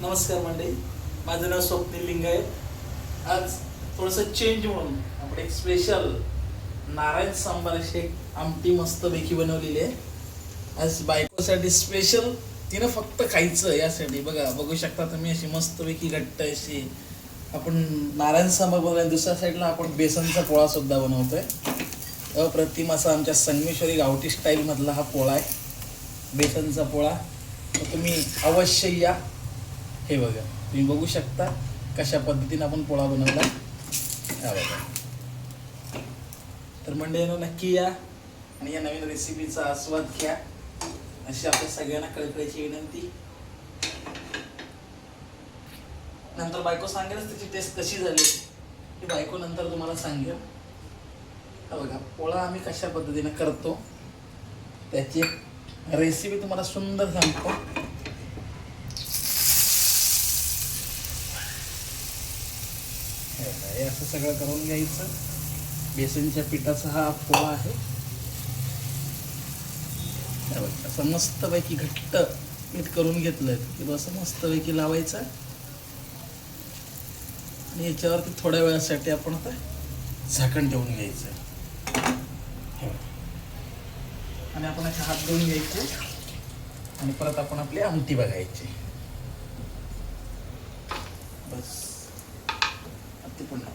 नमस्कार मंडळी. माझं नाव स्वप्नील लिंगाय आज थोडंसं चेंज म्हणून आपण एक स्पेशल नारायण सांबार अशी एक आमटी मस्तपैकी बनवलेली आहे. आज बायकोसाठी स्पेशल तिनं फक्त खायचं यासाठी. बघा बघू शकता तुम्ही अशी मस्तपैकी घट्ट अशी आपण नारायण सांबार बनवल्या दुसऱ्या साईडला आपण बेसनचा पोळा सुद्धा बनवतोय. अप्रतिम असा आमच्या संगमेश्वरी गावठी स्टाईलमधला हा पोळा आहे. बेसनचा पोळा. तर तुम्ही अवश्य या. हे बघा तुम्ही बघू शकता कशा पद्धतीने आपण पोळा बनवला. हा बघा. तर मंडळींनो नक्की या आणि या नवीन रेसिपीचा आस्वाद घ्या. अशी आपल्या सगळ्यांना कळकळीची विनंती. नंतर बायको सांगेलच त्याची टेस्ट कशी झाली. ही बायको नंतर तुम्हाला सांगेल. हा बघा पोळा आम्ही कशा पद्धतीने करतो त्याची रेसिपी तुम्हाला सुंदर सांगतो. हे असं सगळं करून घ्यायचं. बेसनच्या पिठाचा हा पोळा आहे. असं मस्तपैकी घट्ट मीठ करून घेतलंय. की बस मस्तपैकी लावायचं. आणि याच्यावरती थोड्या वेळासाठी आपण आता झाकण ठेवून घ्यायचं. आणि आपण असे हात धुवून घ्यायचे. आणि परत आपण आपली आमटी बघायची. 这不调